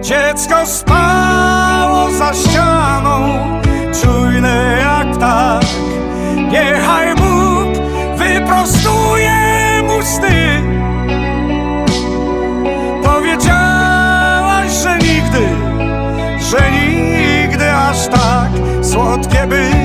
Dziecko spało za ścianą, czujne jak tak. Niechaj Bóg wyprostuje mu sny. Powiedziałaś, że nigdy, że nigdy aż tak słodkie by.